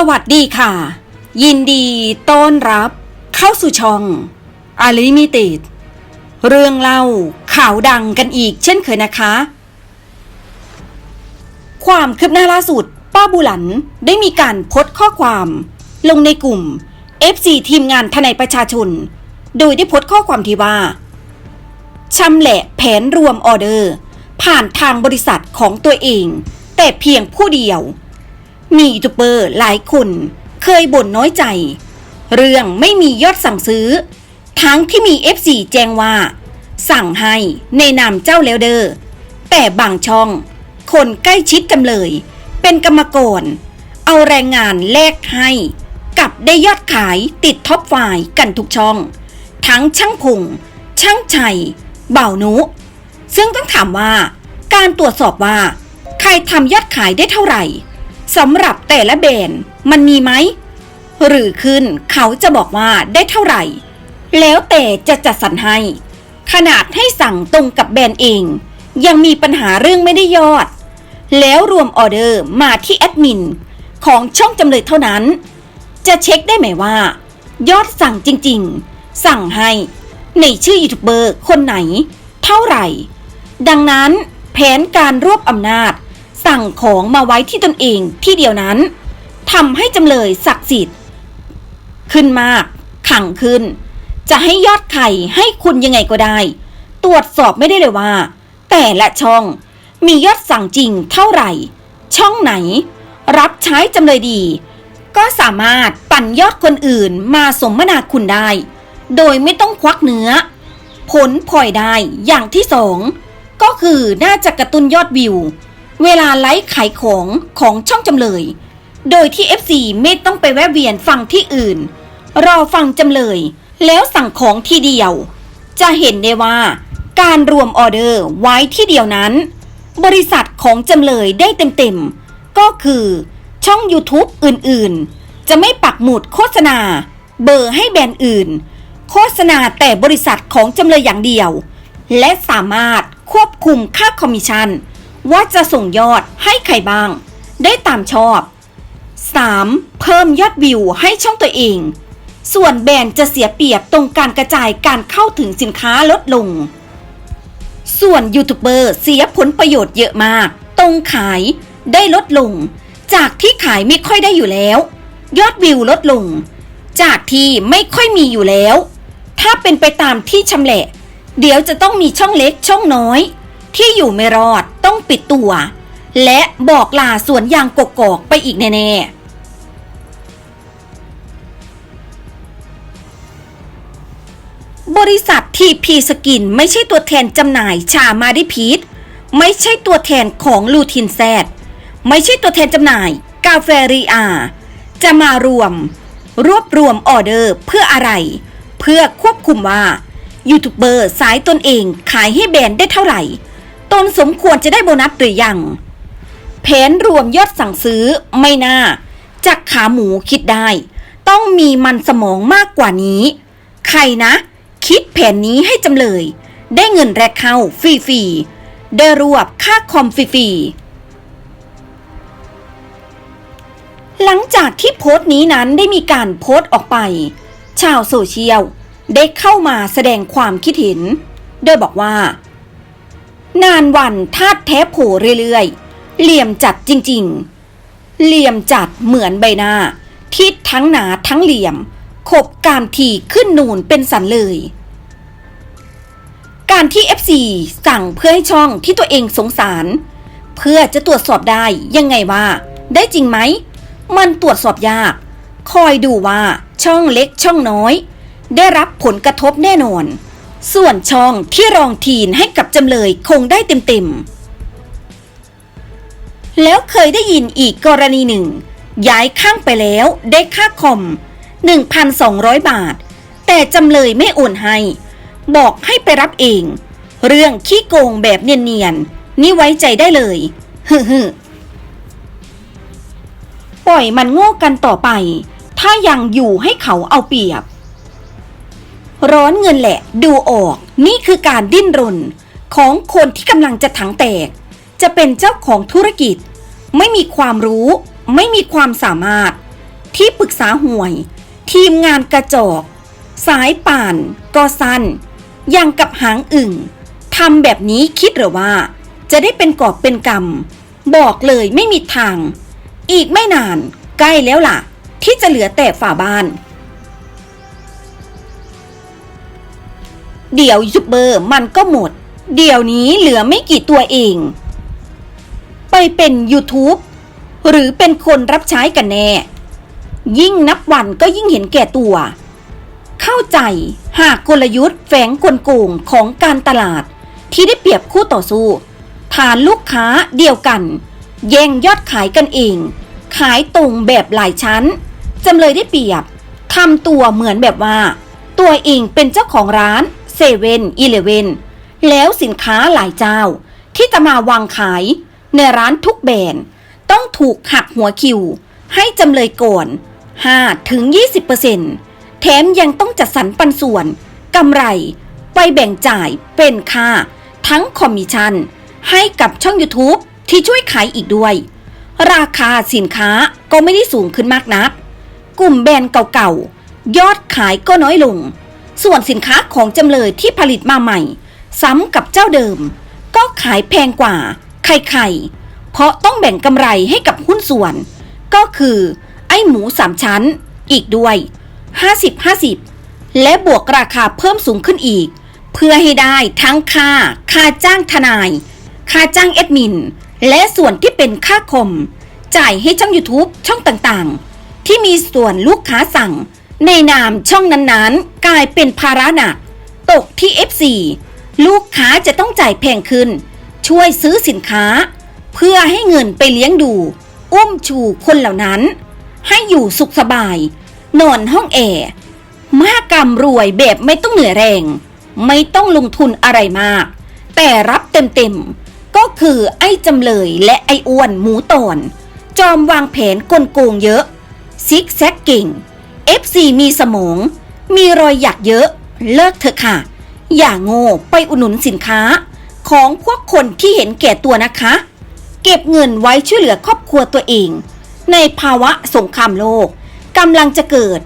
สวัสดีค่ะ ยินดีต้อนรับ เข้าสู่ช่องอาลิมิติดเรื่องเล่าข่าวดังกันอีกเช่นเคยนะคะ ความคืบหน้าล่าสุด ป้าบุหลันได้มีการโพสต์ข้อความ ลงในกลุ่ม FC ทีมงานทนายประชาชน โดยได้โพสต์ข้อความที่ว่าชำแหละแผนรวมออเดอร์ ผ่านทางบริษัทของตัวเอง แต่เพียงผู้เดียว มียูทูบเบอร์หลายคนเคยบ่นน้อยใจ เรื่องไม่มียอดสั่งซื้อ ทั้งที่มี FC แจ้งว่า สั่งให้ในนามเจ้าแล้วเดอร์แต่บางช่อง คนใกล้ชิดจำเลย เป็นกรรมกร เอาแรงงานแลกให้กับได้ยอดขายติดท็อปไฟล์กันทุกช่อง ทั้งช่างพุงช่างชัย เบ่าวนุ ซึ่งต้องถามว่า การตรวจสอบว่า ใครทำยอดขายได้เท่าไหร่ สำหรับแต่ละแบรนด์มันมีไหม หรือขึ้นเขาจะบอกว่าได้เท่าไหร่ แล้วแต่จะจัดสรรให้ ขนาดให้สั่งตรงกับแบรนด์เอง ยังมีปัญหาเรื่องไม่ได้ยอด แล้วรวมออเดอร์มาที่แอดมินของช่องจำเลยเท่านั้น จะเช็คได้ไหมว่า ยอดสั่งจริงๆ สั่งให้ในชื่อยูทูบเบอร์คนไหน เท่าไหร่ ดังนั้นแผนการรวบอำนาจ สั่งของมาไว้ที่ตนเองที่เดียวนั้นทำให้จำเลยศักดิ์สิทธิ์ ขึ้นมาก ขังขึ้น จะให้ยอดไข่ให้คุณยังไงก็ได้ ตรวจสอบไม่ได้เลยว่า แต่ละช่องมียอดสั่งจริงเท่าไหร่ ช่องไหน รับใช้จำเลยดี ก็สามารถปั่นยอดคนอื่นมาสมนาคุณได้ โดยไม่ต้องควักเนื้อ ผลพลอยได้อย่างที่สองก็คือน่าจะกระตุ้นยอดวิว เวลาไลฟ์ขายของของช่องจำเลย โดยที่ FC ไม่ต้องไปแวะเวียนฟังที่อื่น รอฟังจำเลย แล้วสั่งของทีเดียว จะเห็นได้ว่าการรวมออเดอร์ไว้ที่เดียวนั้น บริษัทของจำเลยได้เต็มๆ ก็คือช่อง YouTube อื่นๆ จะไม่ปักหมุดโฆษณา เบอร์ให้แบรนด์อื่น โฆษณาแต่บริษัทของจำเลยอย่างเดียว และสามารถควบคุมค่าคอมมิชชั่น ว่าจะส่งยอดให้ใครบ้าง ได้ตามชอบ 3. เพิ่มยอดวิวให้ช่องตัวเอง ส่วนแบรนด์จะเสียเปรียบตรงการกระจายการเข้าถึงสินค้าลดลง ส่วนยูทูบเบอร์เสียผลประโยชน์เยอะมาก ตรงขายได้ลดลง จากที่ขายไม่ค่อยได้อยู่แล้ว ยอดวิวลดลง จากที่ไม่ค่อยมีอยู่แล้ว ถ้าเป็นไปตามที่ชำแหละ เดี๋ยวจะต้องมีช่องเล็กช่องน้อย ที่อยู่ไม่รอดต้องปิดตัว และบอกลาสวนยางกกอกไปอีกแน่ๆบริษัททีพีสกินไม่ใช่ตัวแทนจำหน่ายชามาดิพีทไม่ใช่ตัวแทนของลูทินแซดไม่ใช่ตัวแทนจำหน่ายกาแฟรีอา จะมารวม รวบรวมออเดอร์เพื่ออะไร เพื่อควบคุมว่า ยูทูบเบอร์สายตนเองขายให้แบรนด์ได้เท่าไหร่ ตนสมควรจะได้โบนัสหรือยัง แผนรวมยอดสั่งซื้อไม่น่าจากขาหมูคิดได้ ต้องมีมันสมองมากกว่านี้ ใครนะ คิดแผนนี้ให้จำเลย ได้เงินแรกเข้าฟรีๆได้รวบค่าคอมฟรีๆหลังจากที่โพสต์นี้นั้นได้มีการโพสต์ออกไป ชาวโซเชียลได้เข้ามาแสดงความคิดเห็น โดยบอกว่า นานวันทาดแท้โผเรื่อยๆ เหลี่ยมจัดจริงๆ เหลี่ยมจัดเหมือนใบหน้า ทิศทั้งหนาทั้งเหลี่ยม ขบการทีขึ้นนูนเป็นสันเลย การที่ FC สั่งเพื่อให้ช่องที่ตัวเองสงสาร เพื่อจะตรวจสอบได้ยังไงว่า ได้จริงไหม มันตรวจสอบยาก คอยดูว่าช่องเล็กช่องน้อย ได้รับผลกระทบแน่นอน ส่วนช่องที่รองทีนให้กับจำเลยคงได้เต็มๆ แล้วเคยได้ยินอีกกรณีหนึ่ง ย้ายข้างไปแล้วได้ค่าคอม 1,200 บาท แต่จำเลยไม่โอนให้ บอกให้ไปรับเอง เรื่องขี้โกงแบบเนียนๆ นี่ไว้ใจได้เลยฮึฮึปล่อยมันโง่กันต่อไป ถ้ายังอยู่ให้เขาเอาเปรียบ ร้อนเงินแหละ ดูออก นี่คือการดิ้นรน ของคนที่กำลังจะถังแตก จะเป็นเจ้าของธุรกิจ ไม่มีความรู้ ไม่มีความสามารถ ที่ปรึกษาห่วย ทีมงานกระจอก สายป่านก็สั้นยังกับหางอึ่งทำแบบนี้คิดหรือว่า จะได้เป็นกอบเป็นกำบอกเลยไม่มีทาง อีกไม่นาน ใกล้แล้วล่ะ ที่จะเหลือแต่ฝาบ้าน เดี๋ยวยูทูบเบอร์มันก็หมด เดี๋ยวนี้เหลือไม่กี่ตัวเอง ไปเป็น YouTube หรือเป็นคนรับใช้กันแน่ ยิ่งนับวันก็ยิ่งเห็นแก่ตัว เข้าใจหากกลยุทธ์แฝงกลโกงของการตลาด ที่ได้เปรียบคู่ต่อสู้ ฐานลูกค้าเดียวกัน แย่งยอดขายกันเอง ขายตรงแบบหลายชั้นจำเลยได้เปรียบทำตัวเหมือนแบบว่า ตัวเองเป็นเจ้าของร้าน เซเว่นอีเลเวนแล้วสินค้าหลายเจ้า ที่จะมาวางขายในร้านทุกแบรนด์ต้องถูกหักหัวคิว ให้จำเลยก่อน 5 ถึง 20%แถมยังต้องจัดสรรปันส่วนกำไรไปแบ่งจ่ายเป็นค่า ทั้งคอมมิชชั่น ให้กับช่อง YouTube ที่ช่วยขายอีกด้วย ราคาสินค้าก็ไม่ได้สูงขึ้นมากนัก กลุ่มแบรนด์เก่าๆ ยอดขายก็น้อยลง ส่วนสินค้าของจำเลยที่ผลิตมาใหม่ ซ้ำกับเจ้าเดิม ก็ขายแพงกว่าใครๆเพราะต้องแบ่งกำไรให้กับหุ้นส่วน ก็คือ ไอ้หมูสามชั้น อีกด้วย 50-50 และบวกราคาเพิ่มสูงขึ้นอีก เพื่อให้ได้ทั้งค่า ค่าจ้างทนาย ค่าจ้างแอดมิน และส่วนที่เป็นค่าคม จ่ายให้ช่อง YouTube ช่องต่างๆ ที่มีส่วนลูกค้าสั่ง ในนามช่องนั้นๆ กลายเป็นภาระหนัก ตกที่ F4 ลูกค้าจะต้องจ่ายแพงขึ้น ช่วยซื้อสินค้า เพื่อให้เงินไปเลี้ยงดู อุ้มชูคนเหล่านั้น ให้อยู่สุขสบาย นอนห้องแอร์มากรรมรวยแบบไม่ต้องเหนื่อยแรง ไม่ต้องลงทุนอะไรมาก แต่รับเต็มๆ ก็คือไอ้จำเลยและไอ้อ้วนหมูตอน จอมวางแผนกลโกงเยอะ ซิกแซกเก่ง FC มีสมอง มีรอยหยักเยอะ เลิกเถอะค่ะ อย่าโง่ไปอุดหนุนสินค้า ของพวกคนที่เห็นแก่ตัวนะคะ เก็บเงินไว้ช่วยเหลือครอบครัวตัวเอง ในภาวะสงครามโลกกำลังจะเกิด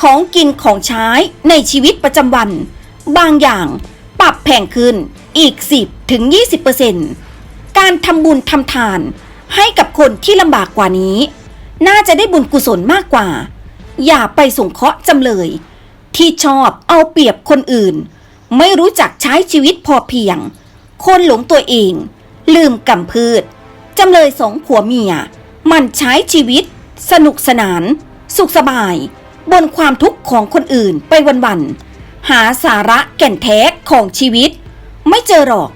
ของกินของใช้ในชีวิตประจำวัน บางอย่างปรับแพงขึ้นอีก 10ถึง20%การทำบุญทำทานให้กับคนที่ลำบากกว่านี้ น่าจะได้บุญกุศลมากกว่า อย่าไปสงเคราะห์จำเลย ที่ชอบเอาเปรียบคนอื่น ไม่รู้จักใช้ชีวิตพอเพียง คนหลงตัวเอง ลืมกำพืชจำเลยสองผัวเมีย มันใช้ชีวิต สนุกสนาน สุขสบาย บนความทุกข์ของคนอื่นไปวันๆหาสาระแก่นแท้ของชีวิต ไม่เจอหรอก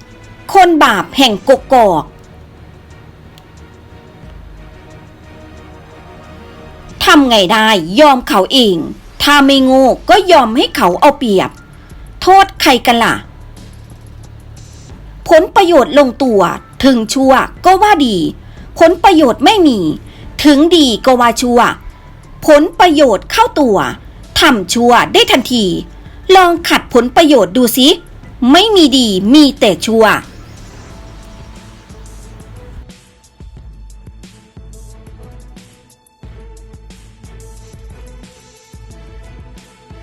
คนบาปแห่งกกอกำไงได้ยอมเขาเอง ถ้าไม่โง่ก็ยอมให้เขาเอาเปรียบ โทษใครกันล่ะ ผลประโยชน์ลงตัวถึงชั่วก็ว่าดี ผลประโยชน์ไม่มี ถึงดีก็ว่าชั่ว ผลประโยชน์เข้าตัวทำชั่วได้ทันที ลองขัดผลประโยชน์ดูสิ ไม่มีดีมีแต่ชั่ว